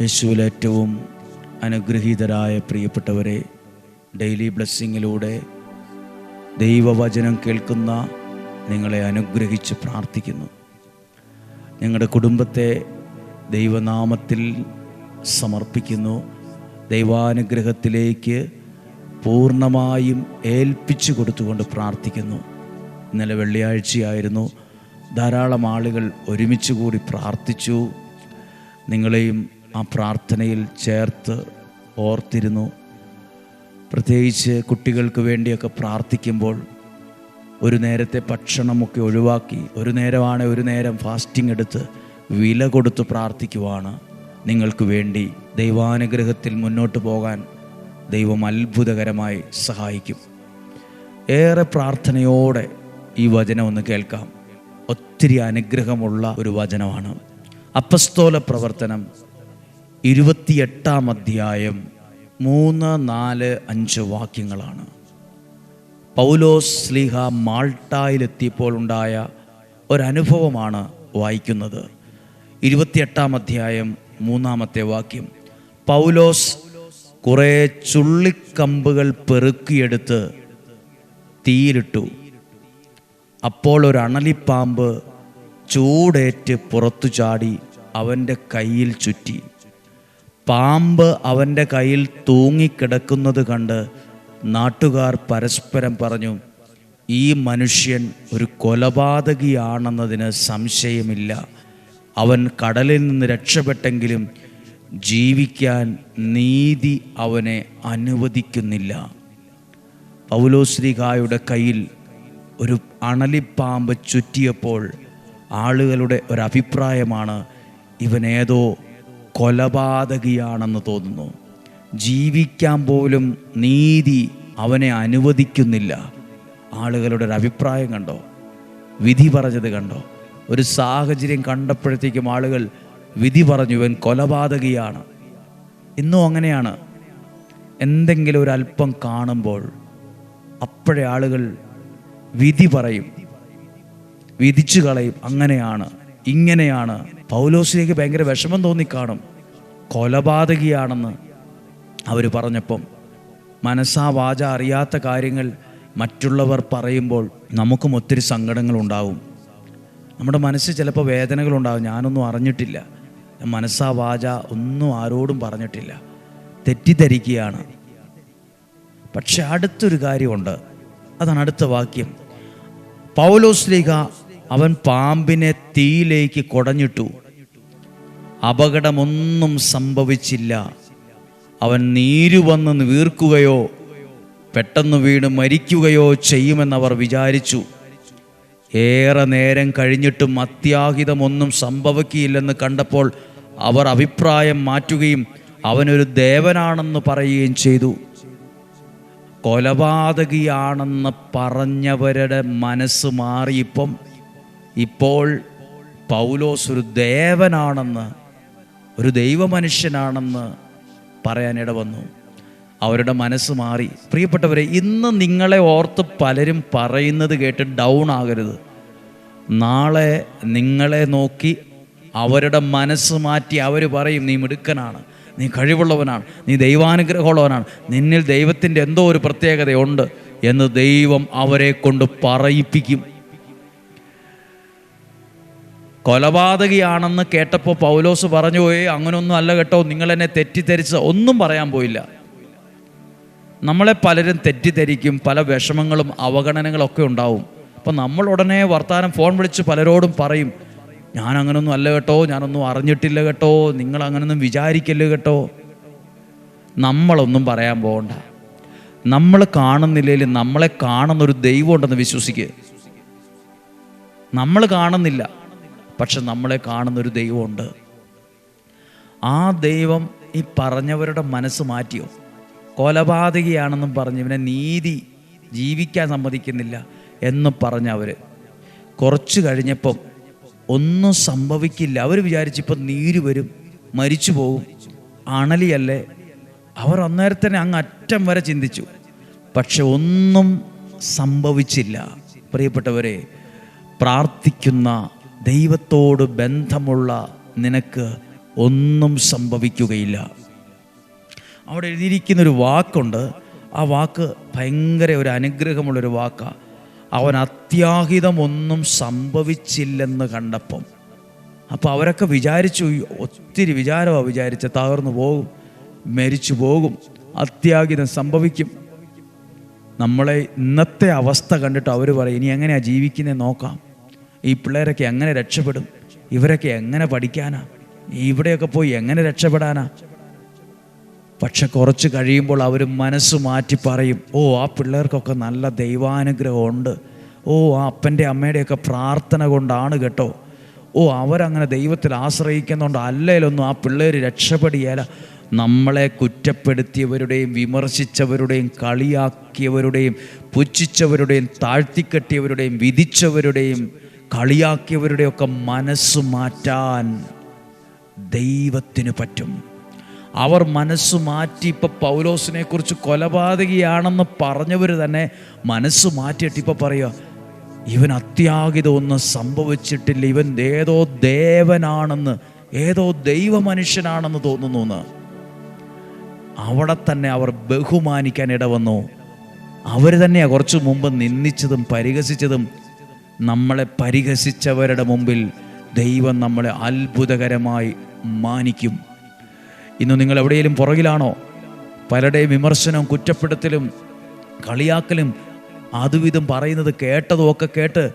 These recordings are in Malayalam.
യേശുവിൽ ഏറ്റവും അനുഗ്രഹീതരായ പ്രിയപ്പെട്ടവരെ ഡെയിലി ബ്ലെസ്സിങ്ങിലൂടെ ദൈവവചനം കേൾക്കുന്ന നിങ്ങളെ അനുഗ്രഹിച്ച് പ്രാർത്ഥിക്കുന്നു. നിങ്ങളുടെ കുടുംബത്തെ ദൈവനാമത്തിൽ സമർപ്പിക്കുന്നു. ദൈവാനുഗ്രഹത്തിലേക്ക് പൂർണമായും ഏൽപ്പിച്ചു കൊടുത്തുകൊണ്ട് പ്രാർത്ഥിക്കുന്നു. ഇന്നലെ വെള്ളിയാഴ്ചയായിരുന്നു. ധാരാളം ആളുകൾ ഒരുമിച്ച് കൂടി പ്രാർത്ഥിച്ചു. നിങ്ങളെയും ആ പ്രാർത്ഥനയിൽ ചേർത്ത് ഓർത്തിരുന്നു. പ്രത്യേകിച്ച് കുട്ടികൾക്ക് വേണ്ടിയൊക്കെ പ്രാർത്ഥിക്കുമ്പോൾ ഒരു നേരത്തെ ഭക്ഷണമൊക്കെ ഒഴിവാക്കി ഒരു നേരമാണ് ഒരു നേരം ഫാസ്റ്റിംഗ് എടുത്ത് വില കൊടുത്ത് പ്രാർത്ഥിക്കുവാണ് നിങ്ങൾക്ക് വേണ്ടി. ദൈവാനുഗ്രഹത്തിൽ മുന്നോട്ട് പോകാൻ ദൈവം അത്ഭുതകരമായി സഹായിക്കും. ഏറെ പ്രാർത്ഥനയോടെ ഈ വചനം ഒന്ന് കേൾക്കാം. ഒത്തിരി അനുഗ്രഹമുള്ള ഒരു വചനമാണ്. അപ്പസ്തോല പ്രവർത്തനം ഇരുപത്തിയെട്ടാം അധ്യായം മൂന്ന് നാല് അഞ്ച് വാക്യങ്ങളാണ്. പൗലോസ് സ്ലീഹ മാൾട്ടായിലെത്തിയപ്പോൾ ഉണ്ടായ ഒരനുഭവമാണ് വായിക്കുന്നത്. ഇരുപത്തിയെട്ടാം അധ്യായം മൂന്നാമത്തെ വാക്യം. പൗലോസ് കുറേ ചുള്ളിക്കമ്പുകൾ പെറുക്കിയെടുത്ത് തീയിലിട്ടു. അപ്പോൾ ഒരു അണലിപ്പാമ്പ് ചൂടേറ്റ് പുറത്തു ചാടി അവന്റെ കയ്യിൽ ചുറ്റി. പാമ്പ് അവന്റെ കയ്യിൽ തൂങ്ങിക്കിടക്കുന്നത് കണ്ട് നാട്ടുകാർ പരസ്പരം പറഞ്ഞു ഈ മനുഷ്യൻ ഒരു കൊലപാതകിയാണെന്നതിന് സംശയമില്ല. അവൻ കടലിൽ നിന്ന് രക്ഷപ്പെട്ടെങ്കിലും ജീവിക്കാൻ നീതി അവനെ അനുവദിക്കുന്നില്ല. പൗലോശ്രീകായുടെ കയ്യിൽ ഒരു അണലിപ്പാമ്പ് ചുറ്റിയപ്പോൾ ആളുകളുടെ ഒരഭിപ്രായമാണ് ഇവനേതോ കൊലപാതകിയാണെന്ന് തോന്നുന്നു. ജീവിക്കാൻ പോലും നീതി അവനെ അനുവദിക്കുന്നില്ല. ആളുകളുടെ ഒരു അഭിപ്രായം കണ്ടോ? വിധി പറഞ്ഞത് കണ്ടോ? ഒരു സാഹചര്യം കണ്ടപ്പോഴത്തേക്കും ആളുകൾ വിധി പറഞ്ഞു ഇവൻ കൊലപാതകിയാണ്. ഇന്നും അങ്ങനെയാണ്. എന്തെങ്കിലും ഒരു അല്പം കാണുമ്പോൾ അപ്പോഴേ ആളുകൾ വിധി പറയും വിധിച്ചു കളയും. അങ്ങനെയാണ് ഇങ്ങനെയാണ്. പൗലോസിലേക്ക് ഭയങ്കര വിഷമം തോന്നിക്കാണും. കൊലപാതകിയാണെന്ന് അവർ പറഞ്ഞപ്പം മനസ്സാ വാച അറിയാത്ത കാര്യങ്ങൾ മറ്റുള്ളവർ പറയുമ്പോൾ നമുക്കും ഒത്തിരി സങ്കടങ്ങളുണ്ടാവും. നമ്മുടെ മനസ്സിൽ ചിലപ്പോൾ വേദനകളുണ്ടാവും. ഞാനൊന്നും അറിഞ്ഞിട്ടില്ല. മനസ്സാ വാച ഒന്നും ആരോടും പറഞ്ഞിട്ടില്ല. തെറ്റിദ്ധരിക്കുകയാണ്. പക്ഷെ അടുത്തൊരു കാര്യമുണ്ട്. അതാണ് അടുത്ത വാക്യം. പൗലോസ്ലിക അവൻ പാമ്പിനെ തീയിലേക്ക് കുടഞ്ഞിട്ടു. അപകടമൊന്നും സംഭവിച്ചില്ല. അവൻ നീരു വന്ന് വീർക്കുകയോ പെട്ടെന്ന് വീണ് മരിക്കുകയോ ചെയ്യുമെന്നവർ വിചാരിച്ചു. ഏറെ നേരം കഴിഞ്ഞിട്ടും അത്യാഹിതമൊന്നും സംഭവിക്കില്ലെന്ന് കണ്ടപ്പോൾ അവർ അഭിപ്രായം മാറ്റുകയും അവനൊരു ദേവനാണെന്ന് പറയുകയും ചെയ്തു. കൊലപാതകിയാണെന്ന് പറഞ്ഞവരുടെ മനസ്സ് മാറിയിപ്പം. ഇപ്പോൾ പൗലോസ് ഒരു ദേവനാണെന്ന് ഒരു ദൈവമനുഷ്യനാണെന്ന് പറയാനിട വന്നു അവരുടെ മനസ്സ് മാറി. പ്രിയപ്പെട്ടവരെ ഇന്ന് നിങ്ങളെ ഓർത്ത് പലരും പറയുന്നത് കേട്ട് ഡൗൺ ആകരുത്. നാളെ നിങ്ങളെ നോക്കി അവരുടെ മനസ്സ് മാറ്റി അവർ പറയും നീ മിടുക്കനാണ്. നീ കഴിവുള്ളവനാണ്. നീ ദൈവാനുഗ്രഹമുള്ളവനാണ്. നിന്നിൽ ദൈവത്തിന്റെ എന്തോ ഒരു പ്രത്യേകതയുണ്ട് എന്ന് ദൈവം അവരെ കൊണ്ട് പറയിപ്പിക്കും. കൊലപാതകിയാണെന്ന് കേട്ടപ്പോൾ പൗലോസ് പറഞ്ഞു പോയി അങ്ങനൊന്നും അല്ല കേട്ടോ നിങ്ങൾ എന്നെ തെറ്റിദ്ധരിച്ച ഒന്നും പറയാൻ പോയില്ല. നമ്മളെ പലരും തെറ്റിദ്ധരിക്കും പല വിഷമങ്ങളും അവഗണനകളൊക്കെ ഉണ്ടാവും. അപ്പം നമ്മൾ ഉടനെ വർത്തമാനം ഫോൺ വിളിച്ച് പലരോടും പറയും ഞാൻ അങ്ങനൊന്നും അല്ല കേട്ടോ ഞാനൊന്നും അറിഞ്ഞിട്ടില്ല കേട്ടോ നിങ്ങൾ അങ്ങനൊന്നും വിചാരിക്കല്ല കേട്ടോ. നമ്മളൊന്നും പറയാൻ പോകണ്ട. നമ്മൾ കാണുന്നില്ലെങ്കിൽ നമ്മളെ കാണുന്നൊരു ദൈവം ഉണ്ടെന്ന് വിശ്വസിക്കുക നമ്മൾ കാണുന്നില്ല. പക്ഷെ നമ്മളെ കാണുന്നൊരു ദൈവമുണ്ട്. ആ ദൈവം ഈ പറഞ്ഞവരുടെ മനസ്സ് മാറ്റിയോ? കൊലപാതകിയാണെന്നും പറഞ്ഞ് ഇവനെ നീതി ജീവിക്കാൻ സമ്മതിക്കുന്നില്ല എന്ന് പറഞ്ഞവർ കുറച്ച് കഴിഞ്ഞപ്പം ഒന്നും സംഭവിക്കില്ല. അവർ വിചാരിച്ചിപ്പം നീര് വരും മരിച്ചു പോകും അണലിയല്ലേ? അവർ അന്നേരം തന്നെ അങ്ങ് അറ്റം വരെ ചിന്തിച്ചു. പക്ഷെ ഒന്നും സംഭവിച്ചില്ല. പ്രിയപ്പെട്ടവരെ പ്രാർത്ഥിക്കുന്ന ദൈവത്തോട് ബന്ധമുള്ള നിനക്ക് ഒന്നും സംഭവിക്കുകയില്ല. അവിടെ എഴുതിയിരിക്കുന്നൊരു വാക്കുണ്ട്. ആ വാക്ക് ഭയങ്കര ഒരു അനുഗ്രഹമുള്ളൊരു വാക്കാണ് അവൻ അത്യാഹിതമൊന്നും സംഭവിച്ചില്ലെന്ന് കണ്ടപ്പം. അപ്പോൾ അവരൊക്കെ വിചാരിച്ചു ഒത്തിരി വിചാരമാണ് വിചാരിച്ച തകർന്നു പോകും മരിച്ചു പോകും അത്യാഹിതം സംഭവിക്കും. നമ്മളെ ഇന്നത്തെ അവസ്ഥ കണ്ടിട്ട് അവർ പറയും ഇനി എങ്ങനെയാണ് ജീവിക്കുന്നത് നോക്കാം. ഈ പിള്ളേരൊക്കെ എങ്ങനെ രക്ഷപ്പെടും? ഇവരൊക്കെ എങ്ങനെ പഠിക്കാനാ? ഇവിടെയൊക്കെ പോയി എങ്ങനെ രക്ഷപ്പെടാനാ? പക്ഷെ കുറച്ച് കഴിയുമ്പോൾ അവർ മനസ്സ് മാറ്റി പറയും ഓ ആ പിള്ളേർക്കൊക്കെ നല്ല ദൈവാനുഗ്രഹമുണ്ട്. ഓ ആ അപ്പന്റെ അമ്മയുടെയൊക്കെ പ്രാർത്ഥന കൊണ്ടാണ് കേട്ടോ. ഓ അവരങ്ങനെ ദൈവത്തിൽ ആശ്രയിക്കുന്നുണ്ട് അല്ലേലൊന്നും ആ പിള്ളേർ രക്ഷപ്പെടിയാല നമ്മളെ കുറ്റപ്പെടുത്തിയവരുടെയും വിമർശിച്ചവരുടെയും കളിയാക്കിയവരുടെയും പുച്ഛിച്ചവരുടെയും താഴ്ത്തിക്കെട്ടിയവരുടെയും വിധിച്ചവരുടെയും കളിയാക്കിയവരുടെയൊക്കെ മനസ്സ് മാറ്റാൻ ദൈവത്തിന് പറ്റും. അവർ മനസ്സ് മാറ്റി ഇപ്പം പൗലോസിനെ കുറിച്ച് കൊലപാതകിയാണെന്ന് പറഞ്ഞവർ തന്നെ മനസ്സ് മാറ്റിയിട്ട് ഇപ്പം പറയുക ഇവൻ അത്യാഗിതമൊന്നും സംഭവിച്ചിട്ടില്ല. ഇവൻ ഏതോ ദേവനാണെന്ന് ഏതോ ദൈവ മനുഷ്യനാണെന്ന് തോന്നുന്നു എന്ന്. അവിടെ തന്നെ അവർ ബഹുമാനിക്കാൻ ഇടവന്നു. അവർ തന്നെയാണ് കുറച്ച് മുമ്പ് നിന്ദിച്ചതും പരിഹസിച്ചതും നമ്മളെ പരിഹസിച്ചവരുടെ മുമ്പിൽ ദൈവം നമ്മളെ അത്ഭുതകരമായി മാനിക്കും. ഇന്ന് നിങ്ങൾ എവിടെയെങ്കിലും പുറകിലാണോ? പലരുടെയും വിമർശനവും കുറ്റപ്പെടുത്തലും കളിയാക്കലും അതുവിധം പറയുന്നത് കേട്ടതും ഒക്കെ കേട്ട്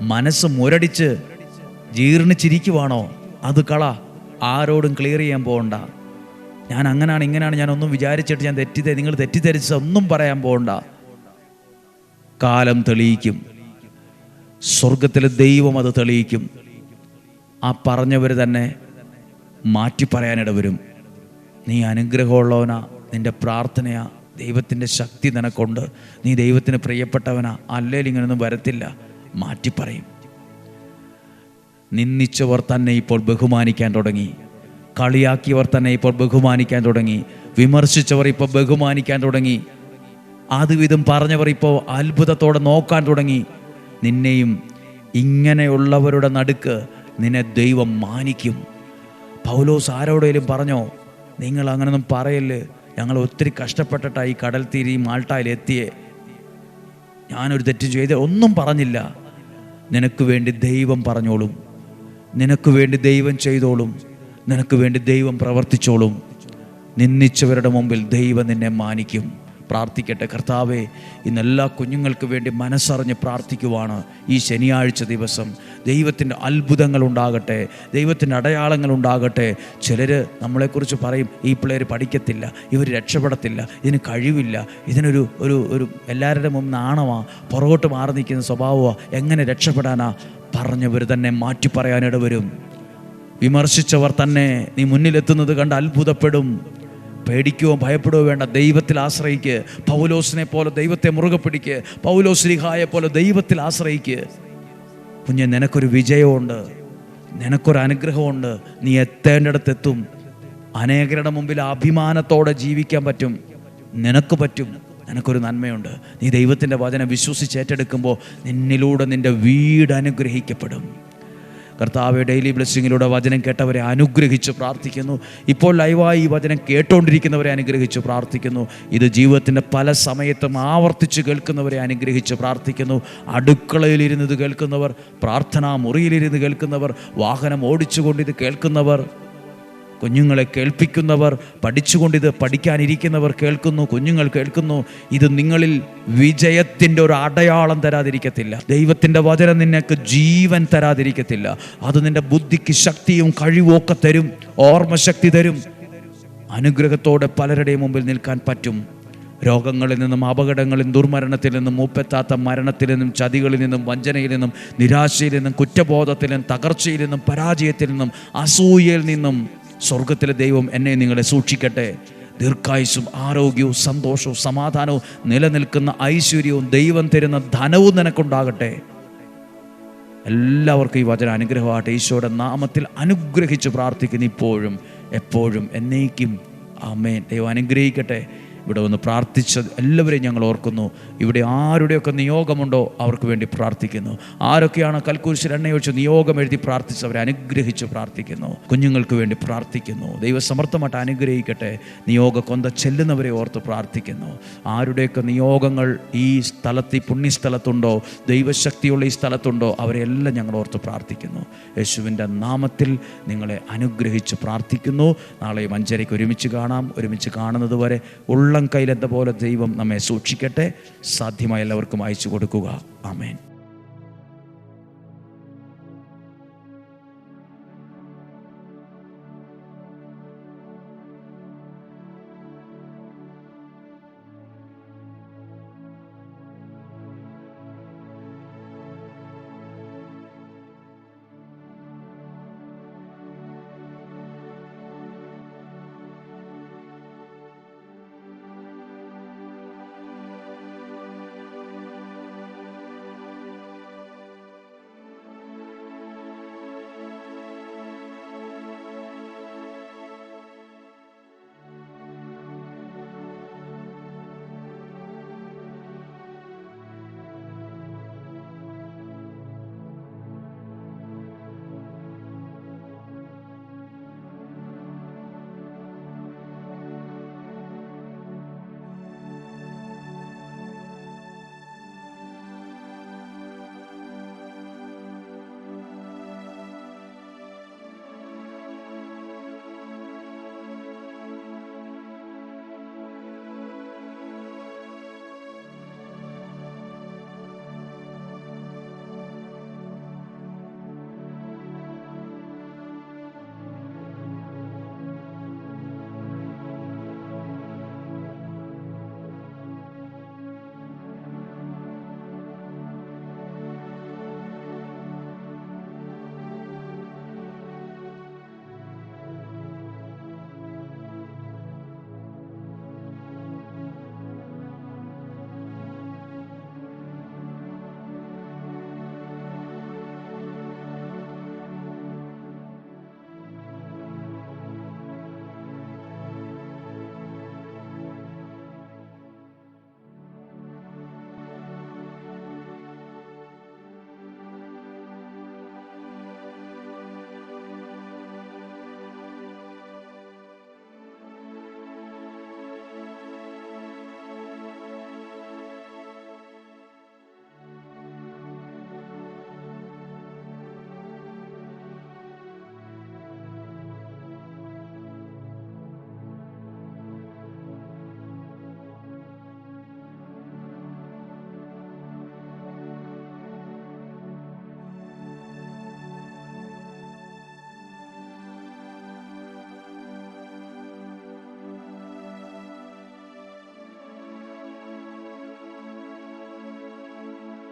മനസ്സ് മുരടിച്ച് ജീർണിച്ചിരിക്കുവാണോ? അത് കള ആരോടും ക്ലിയർ ചെയ്യാൻ പോകണ്ട. ഞാൻ അങ്ങനെയാണ് ഇങ്ങനെയാണ് ഞാൻ ഒന്നും വിചാരിച്ചിട്ട് ഞാൻ തെറ്റിദ്ധ നിങ്ങൾ തെറ്റിദ്ധരിച്ച ഒന്നും പറയാൻ പോകണ്ട. കാലം തെളിയിക്കും. സ്വർഗത്തിലെ ദൈവം അത് തെളിയിക്കും. ആ പറഞ്ഞവർ തന്നെ മാറ്റി പറയാനിട വരും. നീ അനുഗ്രഹമുള്ളവനാ നിന്റെ പ്രാർത്ഥനയാ ദൈവത്തിന്റെ ശക്തി നിനക്കുണ്ട്. നീ ദൈവത്തിന് പ്രിയപ്പെട്ടവനാ അല്ലെങ്കിൽ ഇങ്ങനൊന്നും വരത്തില്ല മാറ്റി പറയും. നിന്ദിച്ചവർ തന്നെ ഇപ്പോൾ ബഹുമാനിക്കാൻ തുടങ്ങി. കളിയാക്കിയവർ തന്നെ ഇപ്പോൾ ബഹുമാനിക്കാൻ തുടങ്ങി. വിമർശിച്ചവർ ഇപ്പോൾ ബഹുമാനിക്കാൻ തുടങ്ങി. അതുവിധം പറഞ്ഞവർ ഇപ്പോൾ അത്ഭുതത്തോടെ നോക്കാൻ തുടങ്ങി. നിന്നെയും ഇങ്ങനെയുള്ളവരുടെ നടുക്ക് നിന്നെ ദൈവം മാനിക്കും. പൗലോസ് ആരോടേലും പറഞ്ഞോ നിങ്ങൾ അങ്ങനൊന്നും പറയല്ലേ ഞങ്ങൾ ഒത്തിരി കഷ്ടപ്പെട്ടിട്ടാണ് ഈ കടൽ തീരി മാൾട്ടായിൽ എത്തിയേ. ഞാനൊരു തെറ്റ് ചെയ്ത് ഒന്നും പറഞ്ഞില്ല. നിനക്ക് വേണ്ടി ദൈവം പറഞ്ഞോളും. നിനക്ക് വേണ്ടി ദൈവം ചെയ്തോളും. നിനക്ക് വേണ്ടി ദൈവം പ്രവർത്തിച്ചോളും. നിന്ദിച്ചവരുടെ മുമ്പിൽ ദൈവം നിന്നെ മാനിക്കും. പ്രാർത്ഥിക്കട്ടെ. കർത്താവെ ഇന്ന് എല്ലാ കുഞ്ഞുങ്ങൾക്ക് വേണ്ടി മനസ്സറിഞ്ഞ് പ്രാർത്ഥിക്കുവാണ് ഈ ശനിയാഴ്ച ദിവസം. ദൈവത്തിന്റെ അത്ഭുതങ്ങൾ ഉണ്ടാകട്ടെ ദൈവത്തിന്റെ അടയാളങ്ങൾ ഉണ്ടാകട്ടെ. ചിലർ നമ്മളെക്കുറിച്ച് പറയും ഈ പിള്ളേർ പഠിക്കത്തില്ല ഇവർ രക്ഷപ്പെടത്തില്ല ഇതിന് കഴിവില്ല ഇതിനൊരു ഒരു ഒരു എല്ലാവരുടെ മുമ്പ് നാണമാ പുറകോട്ട് മാറി നിൽക്കുന്ന സ്വഭാവമാണ് എങ്ങനെ രക്ഷപ്പെടാനാ? പറഞ്ഞവർ തന്നെ മാറ്റി പറയാനിട വരും വിമർശിച്ചവർ തന്നെ നീ മുന്നിലെത്തുന്നത് കണ്ട് അത്ഭുതപ്പെടും. പേടിക്കുകയോ ഭയപ്പെടുകയോ വേണ്ട. ദൈവത്തിൽ ആശ്രയിക്ക്. പൗലോസിനെ പോലെ ദൈവത്തെ മുറുകെ പിടിക്ക്. പൗലോസ് ലിഹായെ പോലെ ദൈവത്തിൽ ആശ്രയിക്ക്. കുഞ്ഞെ നിനക്കൊരു വിജയമുണ്ട് നിനക്കൊരു അനുഗ്രഹമുണ്ട് നീ എത്തേണ്ടിടത്തെത്തും. അനേകരുടെ മുമ്പിൽ അഭിമാനത്തോടെ ജീവിക്കാൻ പറ്റും. നിനക്ക് പറ്റും. നിനക്കൊരു നന്മയുണ്ട്. നീ ദൈവത്തിന്റെ വചനം വിശ്വസിച്ച് ഏറ്റെടുക്കുമ്പോൾ നിന്നിലൂടെ നിന്റെ വീട് അനുഗ്രഹിക്കപ്പെടും. കർത്താവ് ഡെയിലി ബ്ലെസ്സിങ്ങിലൂടെ വചനം കേട്ടവരെ അനുഗ്രഹിച്ച് പ്രാർത്ഥിക്കുന്നു. ഇപ്പോൾ ലൈവായി ഈ വചനം കേട്ടുകൊണ്ടിരിക്കുന്നവരെ അനുഗ്രഹിച്ച് പ്രാർത്ഥിക്കുന്നു. ഇത് ജീവിതത്തിന്റെ പല സമയത്തും ആവർത്തിച്ച് കേൾക്കുന്നവരെ അനുഗ്രഹിച്ച് പ്രാർത്ഥിക്കുന്നു. അടുക്കളയിലിരുന്ന് ഇത് കേൾക്കുന്നവർ പ്രാർത്ഥനാ മുറിയിലിരുന്ന് കേൾക്കുന്നവർ വാഹനം ഓടിച്ചുകൊണ്ട് ഇത് കേൾക്കുന്നവർ കുഞ്ഞുങ്ങളെ കേൾപ്പിക്കുന്നവർ പഠിച്ചുകൊണ്ടിത് പഠിക്കാനിരിക്കുന്നവർ കേൾക്കുന്നു കുഞ്ഞുങ്ങൾ കേൾക്കുന്നു ഇത് നിങ്ങളിൽ വിജയത്തിന്റെ ഒരു അടയാളം തരാതിരിക്കത്തില്ല. ദൈവത്തിന്റെ വചനം നിനക്ക് ജീവൻ തരാതിരിക്കത്തില്ല. അത് നിന്റെ ബുദ്ധിക്ക് ശക്തിയും കഴിവുമൊക്കെ തരും ഓർമ്മശക്തി തരും. അനുഗ്രഹത്തോടെ പലരുടെയും മുമ്പിൽ നിൽക്കാൻ പറ്റും. രോഗങ്ങളിൽ നിന്നും അപകടങ്ങളിൽ ദുർമരണത്തിൽ നിന്നും മൂപ്പെത്താത്ത മരണത്തിൽ നിന്നും ചതികളിൽ നിന്നും വഞ്ചനയിൽ നിന്നും നിരാശയിൽ നിന്നും കുറ്റബോധത്തിൽ നിന്നും തകർച്ചയിൽ നിന്നും പരാജയത്തിൽ നിന്നും അസൂയയിൽ നിന്നും സ്വർഗത്തിലെ ദൈവം എന്നെ നിങ്ങളെ സൂക്ഷിക്കട്ടെ. ദീർഘായുസും ആരോഗ്യവും സന്തോഷവും സമാധാനവും നിലനിൽക്കുന്ന ഐശ്വര്യവും ദൈവം തരുന്ന ധനവും നിനക്കുണ്ടാകട്ടെ. എല്ലാവർക്കും ഈ വചന അനുഗ്രഹമാകട്ടെ. ഈശോയുടെ നാമത്തിൽ അനുഗ്രഹിച്ച് പ്രാർത്ഥിക്കുന്നു ഇപ്പോഴും എപ്പോഴും എന്നേക്കും. ആമേൻ. ദൈവം അനുഗ്രഹിക്കട്ടെ. ഇവിടെ വന്ന് പ്രാർത്ഥിച്ച എല്ലാവരെയും ഞങ്ങൾ ഓർക്കുന്നു. ഇവിടെ ആരുടെയൊക്കെ നിയോഗമുണ്ടോ അവർക്ക് വേണ്ടി പ്രാർത്ഥിക്കുന്നു. ആരൊക്കെയാണ് കൽക്കുരിശിൽ എണ്ണയൊഴിച്ച് നിയോഗം എഴുതി പ്രാർത്ഥിച്ചവരെ അനുഗ്രഹിച്ച് പ്രാർത്ഥിക്കുന്നു. കുഞ്ഞുങ്ങൾക്ക് വേണ്ടി പ്രാർത്ഥിക്കുന്നു. ദൈവസമർത്ഥമായിട്ട് അനുഗ്രഹിക്കട്ടെ. നിയോഗ കൊന്ത ചെല്ലുന്നവരെ ഓർത്ത് പ്രാർത്ഥിക്കുന്നു. ആരുടെയൊക്കെ നിയോഗങ്ങൾ ഈ സ്ഥലത്ത് ഈ പുണ്യസ്ഥലത്തുണ്ടോ ദൈവശക്തിയുള്ള ഈ സ്ഥലത്തുണ്ടോ അവരെല്ലാം ഞങ്ങൾ ഓർത്ത് പ്രാർത്ഥിക്കുന്നു. യേശുവിന്റെ നാമത്തിൽ നിങ്ങളെ അനുഗ്രഹിച്ച് പ്രാർത്ഥിക്കുന്നു. നാളെ അഞ്ചരയ്ക്ക് ഒരുമിച്ച് കാണാം. ഒരുമിച്ച് കാണുന്നത് വരെ ഉള്ളം കയ്യിലെന്ത പോലെ ദൈവം നമ്മെ സൂക്ഷിക്കട്ടെ. സാധ്യമായ എല്ലാവർക്കും അയച്ചു കൊടുക്കുക. ആമേൻ.